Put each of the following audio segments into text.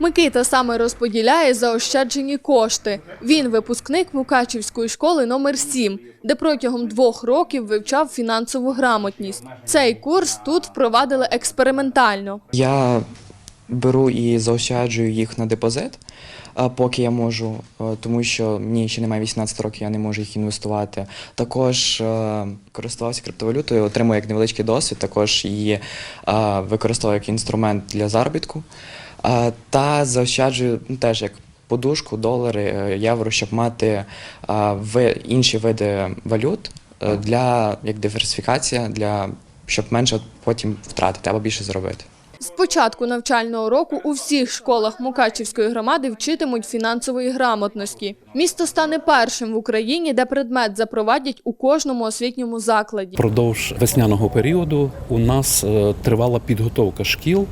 Микита саме розподіляє заощаджені кошти. Він випускник Мукачівської школи номер 7, де протягом двох років вивчав фінансову грамотність. Цей курс тут впровадили експериментально. Я беру і заощаджую їх на депозит, поки я можу, тому що мені ще немає 18 років, я не можу їх інвестувати. Також користувався криптовалютою, отримую як невеличкий досвід, також її використовую як інструмент для заробітку. Та заощаджую ну, теж як подушку, долари, е, євро, щоб мати ви- інші види валют е, для як диверсифікація, для щоб менше потім втратити або більше заробити. З початку навчального року у всіх школах Мукачівської громади вчитимуть фінансової грамотності. Місто стане першим в Україні, де предмет запровадять у кожному освітньому закладі. Продовж весняного періоду у нас е, тривала підготовка шкіл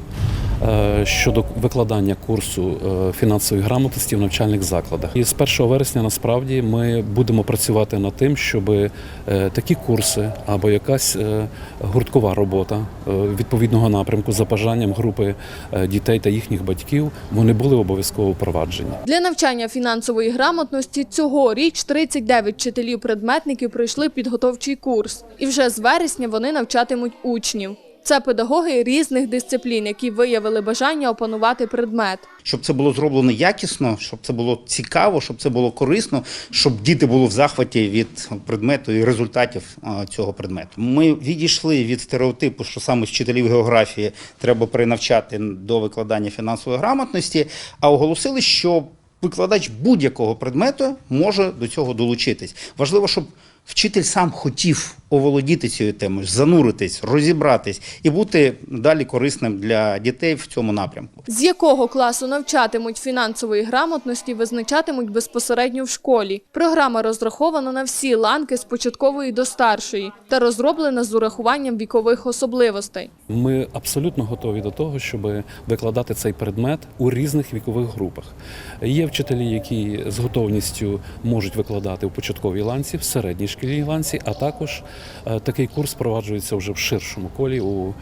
щодо викладання курсу е, фінансової грамотності в навчальних закладах. І з 1 вересня насправді ми будемо працювати над тим, щоб е, такі курси або якась е, гурткова робота е, відповідного напрямку за бажанням групи е, дітей та їхніх батьків вони були обов'язково впроваджені. Для навчання фінансової грамотності цьогоріч 39 вчителів-предметників пройшли підготовчий курс, і вже з вересня вони навчатимуть учнів. Це педагоги різних дисциплін, які виявили бажання опанувати предмет. щоб це було зроблено якісно, щоб це було цікаво, щоб це було корисно, щоб діти були в захваті від предмету і результатів цього предмету. Ми відійшли від стереотипу, що саме з вчителів географії треба перенавчати до викладання фінансової грамотності, а оголосили, що викладач будь-якого предмету може до цього долучитись. Важливо, щоб вчитель сам хотів оволодіти цією темою, зануритись, розібратись і бути далі корисним для дітей в цьому напрямку. З якого класу навчатимуть фінансової грамотності, визначатимуть безпосередньо в школі. Програма розрахована на всі ланки з початкової до старшої та розроблена з урахуванням вікових особливостей. Ми абсолютно готові до того, щоб викладати цей предмет у різних вікових групах. Є вчителі, які з готовністю можуть викладати у початковій ланці, в середній шкільній ланці, а також е, такий курс впроваджується вже в ширшому колі у е,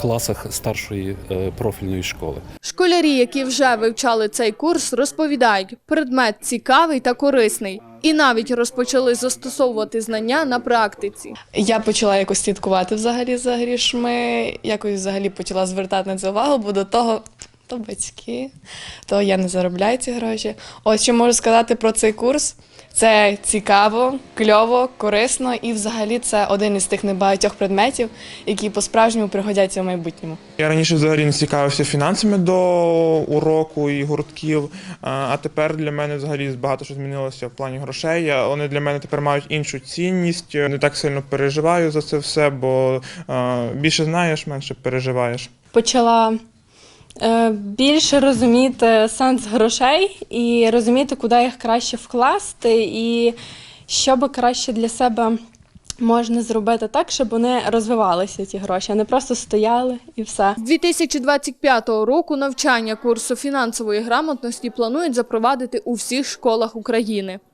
класах старшої е, профільної школи. Школярі, які вже вивчали цей курс, розповідають, предмет цікавий та корисний. І навіть розпочали застосовувати знання на практиці. Я почала якось слідкувати взагалі за грішми, якось взагалі почала звертати на це увагу, бо до того то батьки, то я не заробляю ці гроші. Ось що можу сказати про цей курс. Це цікаво, кльово, корисно і взагалі це один із тих небагатьох предметів, які по-справжньому пригодяться в майбутньому. Я раніше взагалі не цікавився фінансами до уроку і гуртків, а- тепер для мене взагалі багато що змінилося в плані грошей. Вони для мене тепер мають іншу цінність. Не так сильно переживаю за це все, бо більше знаєш, менше переживаєш. почала більше розуміти сенс грошей і розуміти, куди їх краще вкласти, і що би краще для себе можна зробити так, щоб вони розвивалися, ці гроші, а не просто стояли і все. З 2025 року навчання курсу фінансової грамотності планують запровадити у всіх школах України.